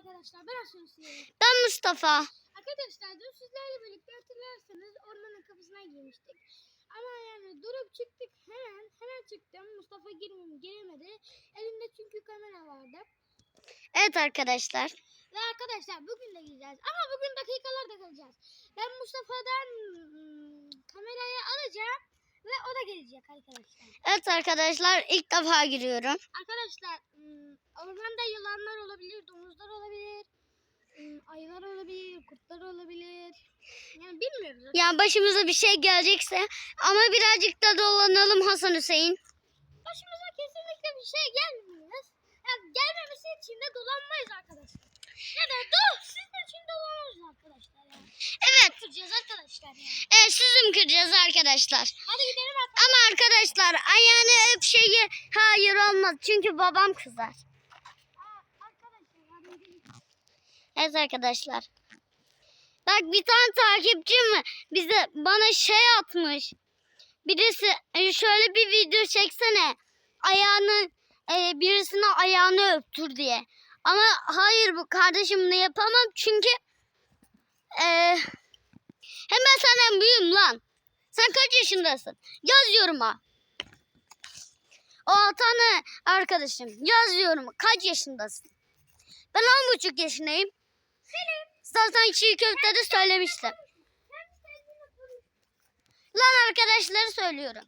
arkadaşlar ben Asun Hüseyin. Ben Mustafa. Arkadaşlar dün sizlerle birlikte hatırlarsanız ormanın kapısına girmiştik. Ama yani durup çıktık hemen hemen çıktım. Mustafa girmem giremedi. Elimde çünkü kamera vardı. Evet arkadaşlar. Ve arkadaşlar bugün de gideceğiz. Ama bugün dakikalarda kalacağız. Ben Mustafa'dan ım, kamerayı alacağım. Ve o da gelecek arkadaşlar. Evet arkadaşlar ilk defa giriyorum. Arkadaşlar ormanda yılanlar olabilir, domuzlar olabilir. ım, Ayılar olabilir, kurtlar olabilir. Yani bilmiyoruz. Yani başımıza bir şey gelecekse ama birazcık da dolanalım Hasan Hüseyin. Başımıza kesinlikle bir şey gelmez. Yani gelmemesi için de dolanmayız arkadaşlar. Da dur sizin için dolanırız arkadaşlar ya. Evet. Tutacağız arkadaşlar ya. Evet sizin kıracağız arkadaşlar. Hadi gidelim arkadaşlar. Ama arkadaşlar ayağını öp şeyi hayır olmaz. Çünkü babam kızar. Aa, arkadaşlar hadi gidelim. Evet arkadaşlar. Bak bir tane takipçim bize bana şey atmış. Birisi e, şöyle bir video çeksene. Ayağını e, birisine ayağını öptür diye. Ama hayır bu kardeşim bunu yapamam çünkü e, hemen senden büyüğüm lan. Sen kaç yaşındasın? Yaz yoruma. O atan arkadaşım yaz yoruma kaç yaşındasın? Ben on buçuk yaşındayım. Zaten çiğ köfte de söylemiştim. Lan arkadaşları söylüyorum.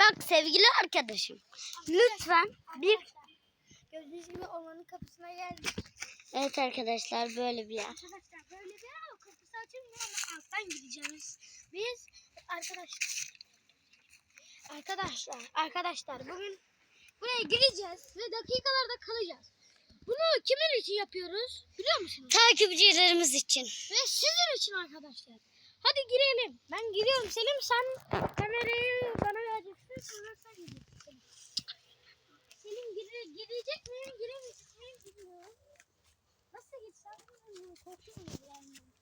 Bak sevgili arkadaşım. Lütfen bir... Gördüğünüz gibi ormanın kapısına geldik. Evet arkadaşlar böyle bir yer. Arkadaşlar böyle bir yer ama kapısı açılmıyor ama alttan gideceğiz. Biz arkadaşlar arkadaşlar arkadaşlar bugün buraya gireceğiz ve dakikalarda kalacağız. Bunu kimin için yapıyoruz biliyor musunuz? Takipçilerimiz için. Ve sizin için arkadaşlar. Hadi girelim. Ben giriyorum Selim sen kamerayı bana vereceksin sonra sen gideceksin. Selim gire, girecek miyim giremeyecek miyim bilmiyorum. Nasıl gitsem bilmiyorum. Korkuyorum yani.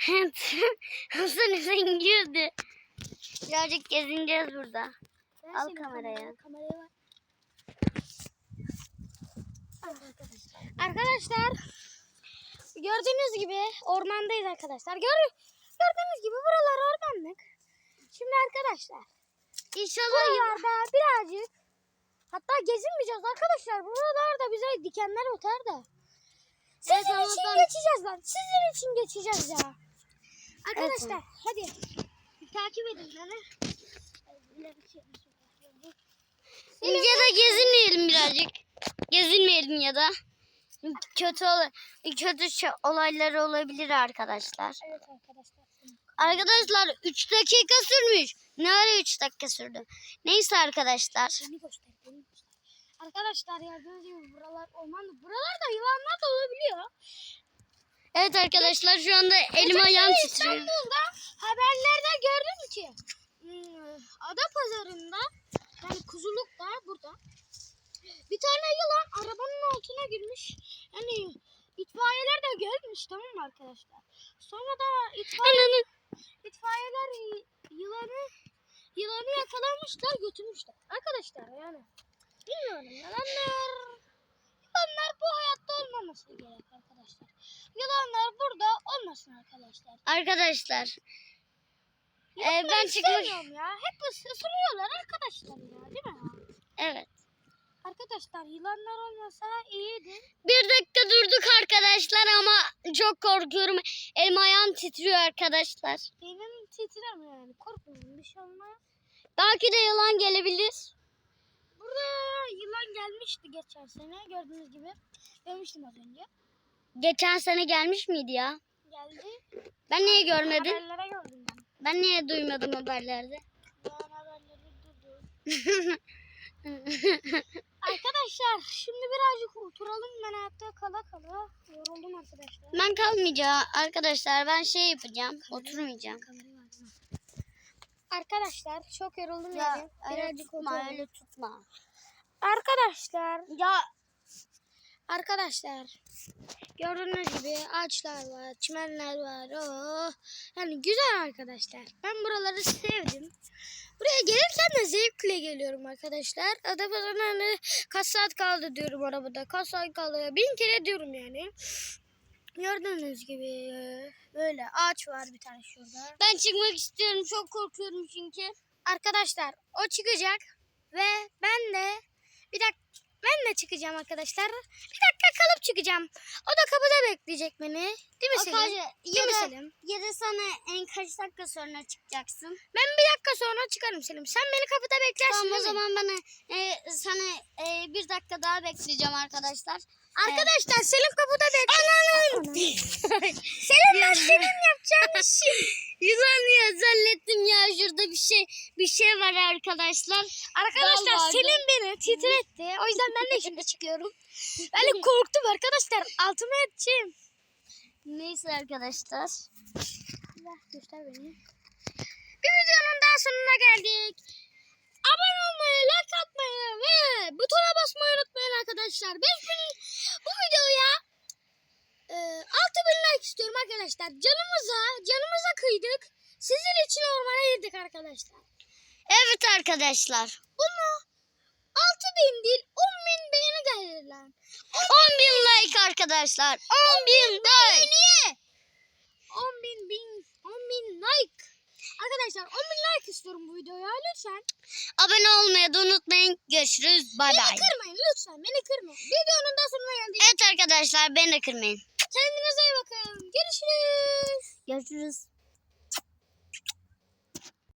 Hasan Hüseyin girdi. Birazcık gezineceğiz burada. Ben Al kamerayı. ver. Arkadaşlar. Arkadaşlar gördüğünüz gibi ormandayız arkadaşlar. Gör, gördüğünüz gibi buralar ormanlık. Şimdi arkadaşlar İnşallah buralarda birazcık hatta gezinmeyeceğiz arkadaşlar. Buralarda bize dikenler batar da. Sizin Evet, için geçeceğiz lan. Sizin için geçeceğiz ya. Arkadaşlar hadi takip edin beni. Ya da gezinmeyelim birazcık. Gezinmeyelim ya da. Kötü kötü şey- olaylar olabilir arkadaşlar. Evet arkadaşlar. Arkadaşlar 3 dakika sürmüş. Ne ara 3 dakika sürdü? Neyse arkadaşlar. Beni göster, beni göster. Arkadaşlar gördüğünüz gibi buralar ormanlık. Buralarda yılanlar da olabiliyor. Evet arkadaşlar şu anda elim ayağım titriyor. İstanbul'da haberlerde gördüm ki hmm, ada pazarında yani kuzulukta burada bir tane yılan arabanın altına girmiş. Yani itfaiyeler de gelmiş tamam mı arkadaşlar? Sonra da itfaiye, itfaiyeler yılanı yılanı yakalamışlar götürmüşler. Arkadaşlar yani bilmiyorum yılanlar yılanlar bu hayatta olmaması gerek arkadaşlar. Yılanlar burada olmasın arkadaşlar. Arkadaşlar. Ee, Yılanları ben çıkmak... ya. Hep ıs- ısırıyorlar arkadaşlar ya değil mi? Evet. Arkadaşlar yılanlar olmasa iyiydi. Bir dakika durduk arkadaşlar ama çok korkuyorum. Elim ayağım titriyor arkadaşlar. Benim titremiyor yani. Korkmayın bir şey olmaz. Belki de yalan gelebilir. Burada yılan gelmişti geçen sene gördüğünüz gibi. Görmüştüm az önce. Geçen sene gelmiş miydi ya? Geldi. Ben niye görmedim? Haberlere gördüm ben. Ben niye duymadım haberlerde? Ben haberleri durdum. Arkadaşlar şimdi birazcık oturalım ben hayatta kala kala. Yoruldum arkadaşlar. Ben kalmayacağım arkadaşlar. Ben şey yapacağım. Oturmayacağım. Kamerayı değil mi? Arkadaşlar çok yoruldum Ya yani. öyle Birazcık tutma oturalım. öyle tutma. Arkadaşlar Ya Arkadaşlar gördüğünüz gibi ağaçlar var, çimenler var. Oh. Yani güzel arkadaşlar. Ben buraları sevdim. Buraya gelirken de zevkle geliyorum arkadaşlar. Adapazarı'na hani kaç saat kaldı diyorum arabada. Kaç saat kaldı. Bin kere diyorum yani. Gördüğünüz gibi e, böyle ağaç var bir tane şurada. Ben çıkmak istiyorum. Çok korkuyorum çünkü. Arkadaşlar o çıkacak ve ben de bir dakika ben de çıkacağım arkadaşlar. Bir dakika kalıp çıkacağım. O da kapıda bekleyecek beni. Değil mi Selim? Arkadaşlar Değil ya mi da, Selim? ya da sana en kaç dakika sonra çıkacaksın. Ben bir dakika sonra çıkarım Selim. Sen beni kapıda beklersin Tamam o zaman bana e, sana e, bir dakika daha bekleyeceğim arkadaşlar. Arkadaşlar Selim kapıda bekliyor. Selim ben senin yapacağın işi. Yılan ya zannettim ya şurada bir şey bir şey var arkadaşlar. Arkadaşlar Dal. Selim beni titretti. O yüzden ben de şimdi çıkıyorum. Ben de korktum arkadaşlar. Altıma edeceğim. Neyse arkadaşlar. Allah göster beni. Bir videonun daha sonuna geldik. Abone olmayı, like atmayı ve butona basmayı unutmayın arkadaşlar. 5000 bu videoya e, 6000 like istiyorum arkadaşlar. Canımıza, canımıza kıydık. Sizin için ormana girdik arkadaşlar. Evet arkadaşlar. Bunu 6000 değil 10.000 beğeni gelir lan. 10 bin like arkadaşlar. 10 bin like. Niye? 10 bin, bin, 10 bin like. Arkadaşlar 10 bin like istiyorum bu videoya lütfen. Abone olmayı da unutmayın. Görüşürüz. Bay Beni bay. kırmayın lütfen beni kırmayın. Videonun da sonuna geldik. Evet arkadaşlar beni de kırmayın. Kendinize iyi bakın. Görüşürüz. Görüşürüz.